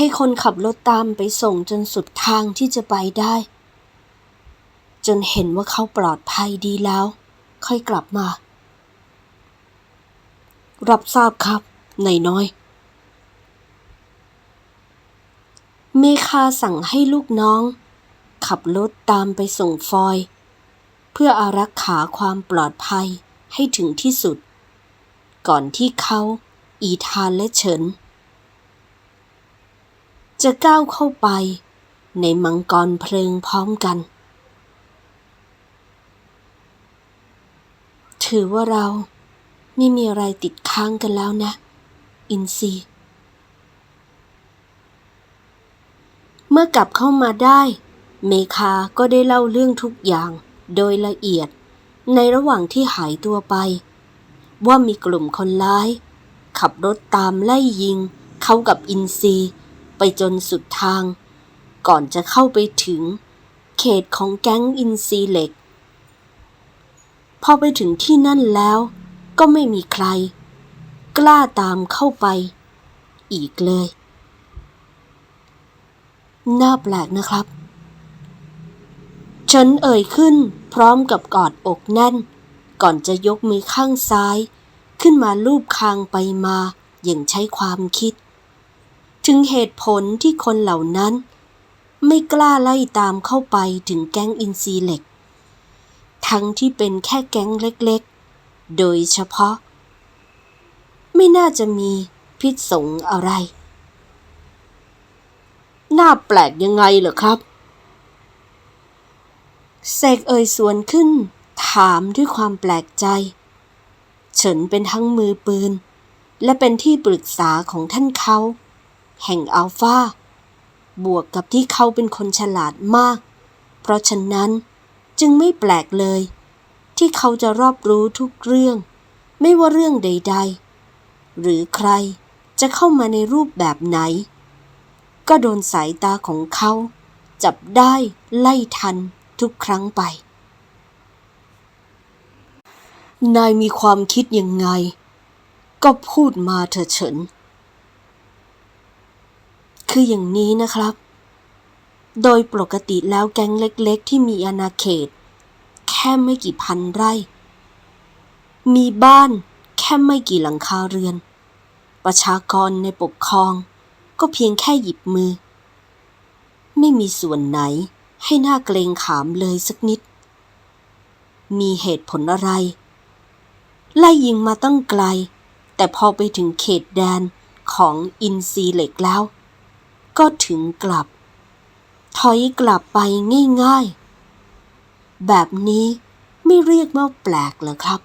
ให้คนขับรถตามไปส่งจนสุดทางที่จะไปได้ จนเห็นว่าเขาปลอดภัยดีแล้ว ค่อยกลับมา รับทราบครับนายน้อย เมคาสั่งให้ลูกน้อง ขับรถตามไปส่งฟอย เพื่ออารักขาความปลอดภัยให้ถึงที่สุด ก่อนที่เขา อีธานและเฉิน จะก้าวเข้าไป ในมังกรเพลิงพร้อมกัน ถือว่าเราไม่มีอะไรติดค้างกันแล้วนะ อินซีเมื่อกลับเข้ามาได้ เมคาก็ได้เล่าเรื่องทุกอย่างโดยละเอียดในระหว่างที่หายตัวไป ว่ามีกลุ่มคนร้าย ขับรถตามไล่ยิง เขากับอินซี ไปจนสุดทาง ก่อนจะเข้าไปถึง เขตของแก๊งอินซีเหล็ก พอไปถึงที่นั่นแล้วก็ไม่มีใคร กล้าตามเข้าไป อีกเลย น่าแปลกนะครับ ฉันเอ่ยขึ้นพร้อมกับกอดอกแน่น ก่อนจะยกมือข้างซ้าย ขึ้นมาลูบคางไปมาอย่างใช้ความคิด ถึงเหตุผลที่คนเหล่านั้น ไม่กล้าไล่ตามเข้าไปถึงแก๊งอินซีเหล็ก ทั้งที่เป็นแค่แก๊งเล็กๆ โดยเฉพาะ ไม่น่าจะมีพิษสงอะไร น่าแปลกยังไงเหรอครับเสกเอ่ยสวนขึ้น ถามด้วยความแปลกใจ เฉินเป็นทั้งมือปืน และเป็นที่ปรึกษาของท่านเขา แห่งอัลฟาบวกกับที่เขาเป็นคนฉลาดมาก เพราะฉะนั้นจึงไม่แปลกเลย ที่เขาจะรอบรู้ทุกเรื่อง ไม่ว่าเรื่องใด ๆ หรือใครจะเข้ามาในรูปแบบไหน ก็โดนสายตาของเขา จับได้ไล่ทันทุกครั้งไป นายมีความคิดยังไง ก็พูดมาเถอะเฉิน คืออย่างนี้นะครับ โดยปกติแล้วแก๊งเล็กๆ ที่มีอาณาเขต แค่ไม่กี่พันไร่ มีบ้านแค่ไม่กี่หลังคาเรือน ประชากรในปกครอง ก็เพียงแค่หยิบมือ ไม่มีส่วนไหนให้หน่าเกรงขามเลยสักนิด มีเหตุผลอะไร ไล่ยิงมาตั้งไกล แต่พอไปถึงเขตแดนของอินซีเหล็กแล้ว ก็ถึงกลับ ถอยกลับไปง่ายๆ แบบนี้ไม่เรียกว่าแปลกเหรอครับ